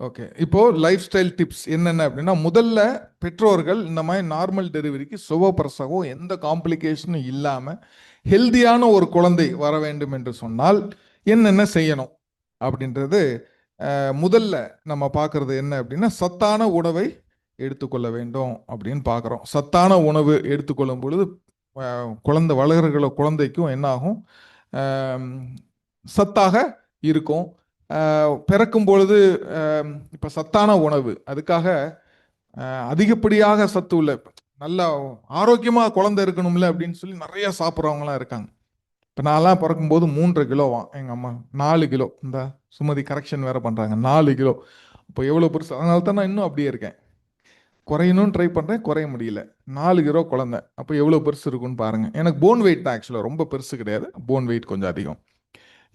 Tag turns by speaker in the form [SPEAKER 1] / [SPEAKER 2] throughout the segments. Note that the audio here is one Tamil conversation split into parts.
[SPEAKER 1] ஓகே இப்போ லைஃப் ஸ்டைல் டிப்ஸ் என்னென்ன அப்படின்னா முதல்ல பெற்றோர்கள் இந்த மாதிரி நார்மல் டெலிவரிக்கு சுகப்பிரசவம் எந்த காம்ப்ளிகேஷனும் இல்லாமல் ஹெல்தியான ஒரு குழந்தை வர வேண்டும் என்று சொன்னால் என்னென்ன செய்யணும் அப்படின்றது முதல்ல நம்ம பார்க்கறது என்ன அப்படின்னா சத்தான உணவை எடுத்துக்கொள்ள வேண்டும் அப்படின்னு பார்க்குறோம். சத்தான உணவு எடுத்துக்கொள்ளும் பொழுது குழந்தை வளர்கிற குழந்தைக்கும் என்ன ஆகும்? சத்தாக இருக்கும். பிறக்கும் பொழுது இப்போ சத்தான உணவு. அதுக்காக அதிகப்படியாக சத்து உள்ள நல்லா ஆரோக்கியமாக குழந்தை இருக்கணும்ல அப்படின்னு சொல்லி நிறைய சாப்பிட்றவங்களாம் இருக்காங்க. இப்போ நான்லாம் பிறக்கும்போது மூன்றரை கிலோவான் எங்கள் அம்மா நாலு கிலோ. இந்த சுமதி கரெக்ஷன் வேற பண்ணுறாங்க நாலு கிலோ. இப்போ எவ்வளோ பெருசு? அதனால தான் நான் இன்னும் அப்படியே இருக்கேன். குறையணும்னு ட்ரை பண்ணுறேன் குறைய முடியல. நாலு கிலோ குழந்தை. அப்போ எவ்வளோ பெருசு இருக்குன்னு பாருங்க. எனக்கு போன் வெயிட் தான் ஆக்சுவலாக ரொம்ப பெருசு கிடையாது. போன் வெயிட் கொஞ்சம் அதிகம்.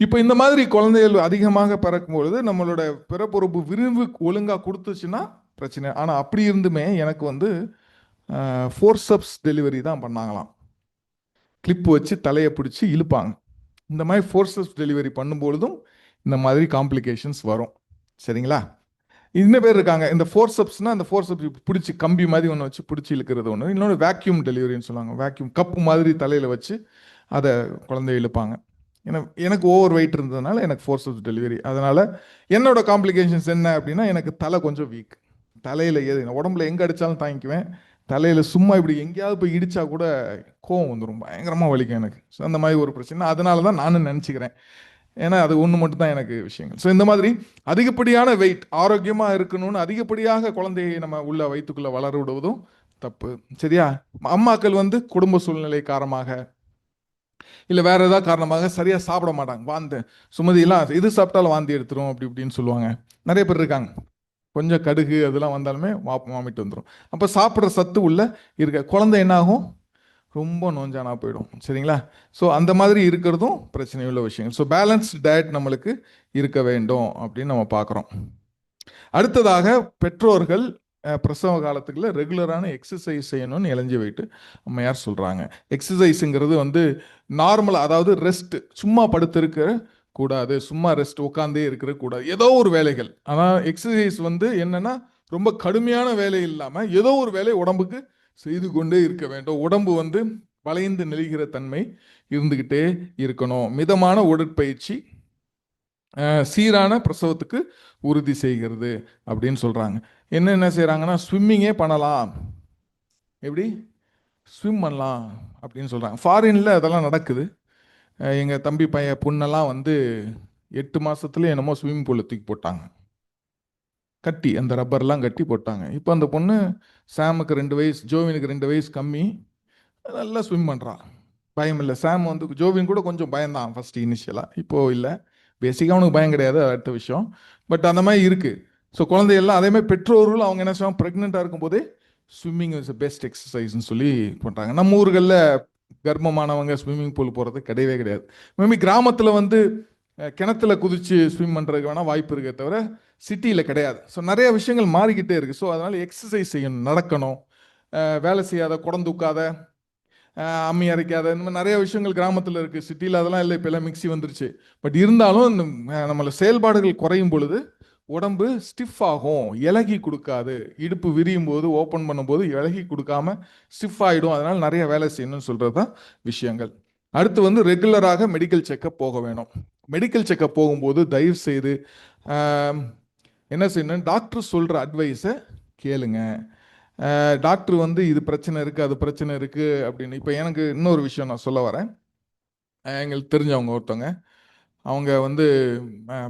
[SPEAKER 1] இப்போ இந்த மாதிரி குழந்தைகள் அதிகமாக பிறக்கும்பொழுது நம்மளோட பிறப்புறுப்பு விரிவு ஒழுங்காக கொடுத்துச்சுன்னா பிரச்சனை. ஆனால் அப்படி இருந்துமே எனக்கு வந்து ஃபோர்ஸப்ஸ் டெலிவரி தான் பண்ணாங்களாம். கிளிப் வச்சு தலையை பிடிச்சி இழுப்பாங்க. இந்த மாதிரி ஃபோர்ஸப்ஸ் டெலிவரி பண்ணும்பொழுதும் இந்த மாதிரி காம்ப்ளிகேஷன்ஸ் வரும். சரிங்களா? இன்னும் பேர் இருக்காங்க. இந்த ஃபோர்சப்ஸ்னா அந்த ஃபோர்சப்ஸ் பிடிச்சி கம்பி மாதிரி ஒன்று வச்சு பிடிச்சி இழுக்கிறது ஒன்று இன்னொன்று வேக்யூம் டெலிவரின்னு சொல்லுவாங்க. வேக்யூம் கப்பு மாதிரி தலையில் வச்சு அதை குழந்தைய இழுப்பாங்க. எனக்கு எனக்கு ஓவர் வெயிட் இருந்ததுனால எனக்கு ஃபோர்சப்ஸ் டெலிவரி அதனால என்னோட காம்ப்ளிகேஷன்ஸ் என்ன அப்படின்னா எனக்கு தலை கொஞ்சம் வீக் தலையில் எது உடம்புல எங்கே அடித்தாலும் தாங்கிக்குவேன். தலையில் சும்மா இப்படி எங்கேயாவது போய் இடித்தா கூட கோவம் வந்துடும் பயங்கரமாக வலிக்கும் எனக்கு. ஸோ அந்த மாதிரி ஒரு பிரச்சனை. அதனால தான் நானும் நினச்சிக்கிறேன். ஏன்னா அது ஒன்று மட்டும் தான் எனக்கு விஷயங்கள். ஸோ இந்த மாதிரி அதிகப்படியான வெயிட் ஆரோக்கியமாக இருக்கணும்னு அதிகப்படியாக குழந்தையை நம்ம உள்ள வயிற்றுக்குள்ளே வளர விடுவதும் தப்பு. சரியா? அம்மாக்கள் வந்து குடும்ப சூழ்நிலை காரணமாக இல்லை வேற ஏதாவது காரணமாக சரியாக சாப்பிட மாட்டாங்க. வாந்து சுமதியெல்லாம் இது சாப்பிட்டாலும் வாந்தி எடுத்துரும் அப்படி இப்படின்னு சொல்லுவாங்க. நிறைய பேர் இருக்காங்க. கொஞ்சம் கடுகு அதெல்லாம் வந்தாலுமே வா வாமிட்டு வந்துடும் அப்போ சாப்பிட்ற சத்து உள்ள இருக்க குழந்தை என்ன ஆகும் ரொம்ப நோஞ்சானா போயிடும். சரிங்களா? ஸோ அந்த மாதிரி இருக்கிறதும் பிரச்சனை உள்ள விஷயங்கள். ஸோ பேலன்ஸ்டு டயட் நம்மளுக்கு இருக்க வேண்டும் அப்படின்னு நம்ம பார்க்குறோம். அடுத்ததாக பெற்றோர்கள் பிரசவ காலத்துக்குள்ள ரெகுலரான எக்ஸசைஸ் செய்யணும்னு இளைஞ்சி வைட்டு அம்மையார் சொல்கிறாங்க எக்ஸசைஸுங்கிறது வந்து நார்மலாக அதாவது ரெஸ்ட் சும்மா படுத்திருக்கிற கூடாது சும்மா ரெஸ்ட் உட்காந்தே இருக்கிற கூடாது. ஏதோ ஒரு வேலைகள். ஆனால் எக்ஸசைஸ் வந்து என்னன்னா ரொம்ப கடுமையான வேலை இல்லாமல் ஏதோ ஒரு வேலை உடம்புக்கு செய்து கொண்டே இருக்க வேண்டும். உடம்பு வந்து வளைந்து நெளிகிற தன்மை இருந்துக்கிட்டே இருக்கணும். மிதமான உடற்பயிற்சி சீரான பிரசவத்துக்கு உறுதி செய்கிறது அப்படின்னு சொல்கிறாங்க என்ன என்ன செய்கிறாங்கன்னா ஸ்விம்மிங்கே பண்ணலாம். எப்படி? ஸ்விம் பண்ணலாம் அப்படின்னு சொல்கிறாங்க ஃபாரினில் அதெல்லாம் நடக்குது. எங்கள் தம்பி பையன் பொண்ணெல்லாம் வந்து எட்டு மாதத்துல என்னமோ ஸ்விம்மிங் பூலில் தூக்கி போட்டாங்க. கட்டி அந்த ரப்பர்லாம் கட்டி போட்டாங்க. இப்போ அந்த பொண்ணு சாமுக்கு ரெண்டு வயசு ஜோவினுக்கு ரெண்டு வயசு கம்மி. நல்லா ஸ்விம் பண்ணுறான் பயம் இல்லை. சாம் வந்து ஜோவின் கூட கொஞ்சம் பயந்தான் ஃபர்ஸ்ட் இனிஷியலாக இப்போது இல்லை. பேசிக்காக அவனுக்கு பயம் கிடையாது அடுத்த விஷயம். பட் அந்த மாதிரி இருக்குது ஸோ குழந்தையெல்லாம் அதே மாதிரி பெற்றோர்கள் அவங்க என்ன செய்வாங்க? ப்ரெக்னெண்ட்டாக இருக்கும்போதே ஸ்விம்மிங் இஸ் பெஸ்ட் எக்ஸசைஸ்னு சொல்லி பண்ணுறாங்க நம்ம ஊர்களில் கர்ப்பமானவங்க ஸ்விம்மிங் பூல் போகிறது கிடையவே கிடையாது. மேபி கிராமத்தில் வந்து கிணத்துல குதிச்சு ஸ்விம் பண்ணுறதுக்கு வேணால் வாய்ப்பு இருக்கே தவிர சிட்டியில் கிடையாது. ஸோ நிறைய விஷயங்கள் மாறிக்கிட்டே இருக்குது ஸோ அதனால் எக்ஸசைஸ் செய்யணும் நடக்கணும். வேலை செய்யாத குடம் தூக்காத அம்மி அரைக்காத இந்த மாதிரி நிறைய விஷயங்கள் கிராமத்தில் இருக்குது சிட்டியில் அதெல்லாம் இல்லை இப்போ எல்லாம் மிக்ஸி வந்துருச்சு. பட் இருந்தாலும் இந்த நம்மளை செயல்பாடுகள் குறையும் பொழுது உடம்பு ஸ்டிஃப் ஆகும். இலகி கொடுக்காது. இடுப்பு விரியும் போது ஓப்பன் பண்ணும்போது இலகி கொடுக்காம ஸ்டிஃப் ஆகிடும் அதனால் நிறைய வேலை செய்யணும்னு சொல்கிறது தான் விஷயங்கள். அடுத்து வந்து ரெகுலராக மெடிக்கல் செக்கப் போக வேணும். மெடிக்கல் செக்கப் போகும்போது தயவு செய்து என்ன செய்யணும்? டாக்டர் சொல்கிற அட்வைஸை கேளுங்க. டாக்டர் வந்து இது பிரச்சனை இருக்குது அது பிரச்சனை இருக்குது அப்படின்னு. இப்போ எனக்கு இன்னொரு விஷயம் நான் சொல்ல வரேன். எங்களுக்கு தெரிஞ்சவங்க ஒருத்தவங்க. அவங்க வந்து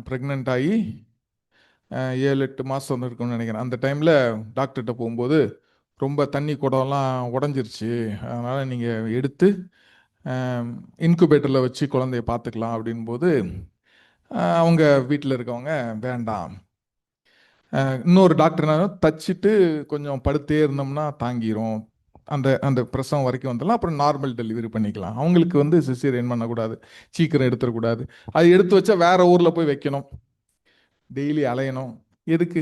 [SPEAKER 1] ப்ரெக்னென்ட் ஆகி ஏழு எட்டு மாதம் இருக்கும்னு நினைக்கிறேன். அந்த டைமில் டாக்டர்கிட்ட போகும்போது ரொம்ப தண்ணி குடம்லாம் உடஞ்சிருச்சு. அதனால் நீங்கள் எடுத்து இன்குபேட்டரில் வச்சு குழந்தைய பார்த்துக்கலாம் அப்படின் போது அவங்க வீட்டில் இருக்கவங்க வேண்டாம். இன்னொரு டாக்டர் என்ன தச்சுட்டு கொஞ்சம் படுத்தே இருந்தோம்னா தாங்கிரும். அந்த அந்த பிரசவம் வரைக்கும் வந்துடலாம் அப்புறம் நார்மல் டெலிவரி பண்ணிக்கலாம். அவங்களுக்கு வந்து சிசேரியன் பண்ணக்கூடாது. சீக்கிரம் எடுத்துடக்கூடாது. அது எடுத்து வச்சா வேற ஊரில் போய் வைக்கணும். டெய்லி அலையணும். எதுக்கு?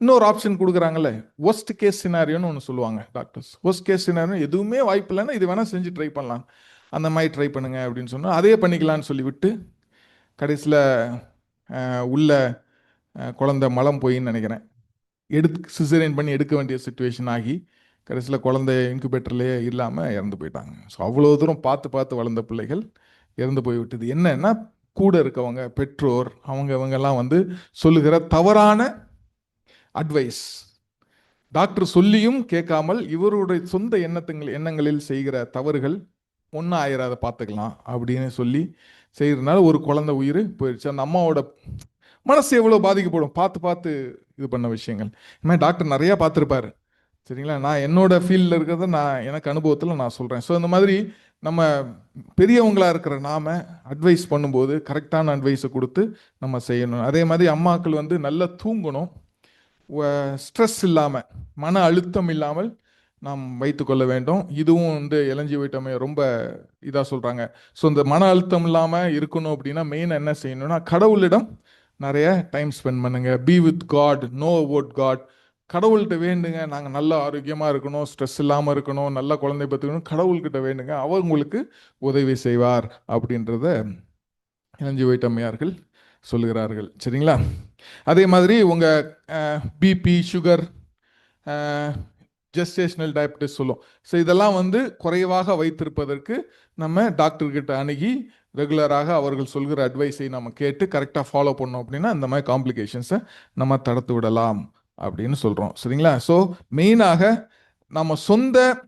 [SPEAKER 1] இன்னொரு ஆப்ஷன் கொடுக்குறாங்கல்ல ஒஸ்ட் கேஸ் சினாரியோன்னு ஒன்று சொல்லுவாங்க டாக்டர்ஸ் ஒஸ்ட் கேஸ் சினாரியோ எதுவுமே வாய்ப்பு இல்லைன்னா இது வேணால் செஞ்சு ட்ரை பண்ணலாம். அந்த மாதிரி ட்ரை பண்ணுங்க அப்படின்னு சொன்னால் அதே பண்ணிக்கலாம்னு சொல்லிவிட்டு கடைசியில் உள்ள குழந்தை மலம் போயின்னு நினைக்கிறேன். எடுத்து சிசரியன் பண்ணி எடுக்க வேண்டிய சுச்சுவேஷன் ஆகி கடைசியில் குழந்தை இன்குபேட்டர்லேயே இல்லாமல் இறந்து போயிட்டாங்க. ஸோ அவ்வளோ தூரம் பார்த்து பார்த்து வளர்ந்த பிள்ளைகள் இறந்து போய்விட்டது. என்னன்னா கூட இருக்கவங்க பெற்றோர் அவங்க இவங்கெல்லாம் வந்து சொல்லுகிற தவறான அட்வைஸ் டாக்டர் சொல்லியும் கேட்காமல் இவருடைய சொந்த எண்ணத்துங்கள் எண்ணங்களில் செய்கிற தவறுகள் ஒன்றும் ஆயிராத பார்த்துக்கலாம் அப்படின்னு சொல்லி செய்கிறதுனால ஒரு குழந்தை உயிர் போயிடுச்சு. அந்த அம்மாவோட மனசு எவ்வளோ பாதிக்கப்படும்? பார்த்து பார்த்து இது பண்ண விஷயங்கள். இந்த மாதிரி டாக்டர் நிறையா பார்த்துருப்பாரு. சரிங்களா? நான் என்னோட ஃபீல்டில் இருக்கிறத நான் எனக்கு அனுபவத்தில் நான் சொல்கிறேன் ஸோ இந்த மாதிரி நம்ம பெரியவங்களா இருக்கிற நாம அட்வைஸ் பண்ணும்போது கரெக்டான அட்வைஸை கொடுத்து நம்ம செய்யணும். அதே மாதிரி அம்மாக்கள் வந்து நல்லா தூங்கணும். ஸ்ட்ரெஸ் இல்லாமல் மன அழுத்தம் இல்லாமல் நாம் வைத்துக்கொள்ள வேண்டும். இதுவும் வந்து இளஞ்சி வைட்டமே ரொம்ப இதாக சொல்கிறாங்க ஸோ இந்த மன அழுத்தம் இல்லாமல் இருக்கணும் அப்படின்னா மெயின் என்ன செய்யணும்னா கடவுளிடம் நிறைய டைம் ஸ்பெண்ட் பண்ணுங்க. Be with God know about God கடவுள்கிட்ட வேண்டுங்க. நாங்கள் நல்ல ஆரோக்கியமாக இருக்கணும். ஸ்ட்ரெஸ் இல்லாமல் இருக்கணும். நல்ல குழந்தை பத்துக்கணும் கடவுள்கிட்ட வேண்டுங்க. அவர் உங்களுக்கு உதவி செய்வார் அப்படின்றத இளஞ்சி வைட்டம்மையார்கள் சொல்லுகிறார்கள். சரிங்களா? அதே மாதிரி உங்கள் பிபி சுகர் ஜெஸ்டேஷனல் டயபிட்டிஸ் சொல்லும். ஸோ இதெல்லாம் வந்து குறைவாக வைத்திருப்பதற்கு நம்ம டாக்டர்கிட்ட அணுகி ரெகுலராக அவர்கள் சொல்கிற அட்வைஸை நம்ம கேட்டு கரெக்டாக ஃபாலோ பண்ணோம் அப்படின்னா இந்த மாதிரி காம்ப்ளிகேஷன்ஸை நம்ம தடுத்து விடலாம் அப்படின்னு சொல்கிறோம் சரிங்களா? ஸோ மெயினாக நம்ம சொந்த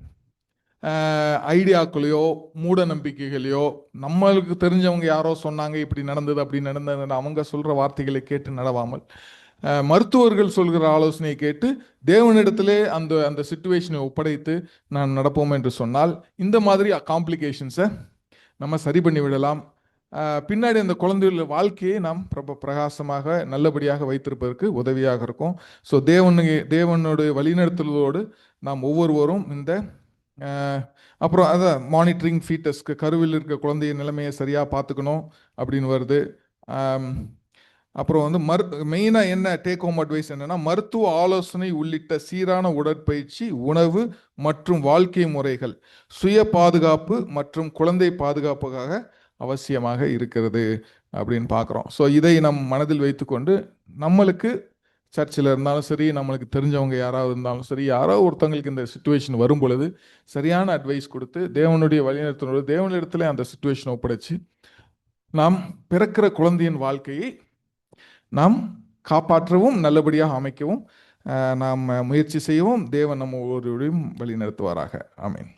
[SPEAKER 1] ஐடியாக்களையோ மூட நம்பிக்கைகளையோ நம்மளுக்கு தெரிஞ்சவங்க யாரோ சொன்னாங்க இப்படி நடந்தது அப்படி நடந்தது அவங்க சொல்கிற வார்த்தைகளை கேட்டு நடவாமல் மருத்துவர்கள் சொல்கிற ஆலோசனையை கேட்டு தேவனிடத்திலே அந்த அந்த சுச்சுவேஷனை ஒப்படைத்து நாம் நடப்போம் என்று சொன்னால் இந்த மாதிரி காம்ப்ளிகேஷன்ஸை நம்ம சரி பண்ணி விடலாம். பின்னாடி அந்த குழந்தைகள் வாழ்க்கையை நாம் ரொம்ப பிரகாசமாக நல்லபடியாக வைத்திருப்பதற்கு உதவியாக இருக்கும். ஸோ தேவனு தேவனுடைய வழிநடத்தலோடு நாம் ஒவ்வொருவரும் இந்த அப்புறம் அதான் மானிட்டரிங் ஃபீட்டஸ்க்கு கருவில் இருக்க குழந்தைய நிலைமையை சரியாக பார்த்துக்கணும் அப்படின்னு வருது. அப்புறம் வந்து மரு மெயினாக என்ன டேக் ஹோம் அட்வைஸ் என்னன்னா மருத்துவ ஆலோசனை உள்ளிட்ட சீரான உடற்பயிற்சி உணவு மற்றும் வாழ்க்கை முறைகள் சுய பாதுகாப்பு மற்றும் குழந்தை பாதுகாப்புக்காக அவசியமாக இருக்கிறது அப்படின்னு பார்க்குறோம். ஸோ இதை நம் மனதில் வைத்துக்கொண்டு நம்மளுக்கு சர்ச்சில் இருந்தாலும் சரி நம்மளுக்கு தெரிஞ்சவங்க யாராவது இருந்தாலும் சரி யாரோ ஒருத்தவங்களுக்கு இந்த சுச்சுவேஷன் வரும் பொழுது சரியான அட்வைஸ் கொடுத்து தேவனுடைய வழிநடத்தினோடு தேவனிடத்தில் அந்த சுச்சுவேஷனை ஒப்படைச்சு நாம் பிறக்கிற குழந்தையின் வாழ்க்கையை நாம் காப்பாற்றவும் நல்லபடியாக அமைக்கவும் நாம் முயற்சி செய்யவும் தேவன் நம்ம ஒவ்வொருவரையும் வழி நடத்துவாராக ஆமீன்.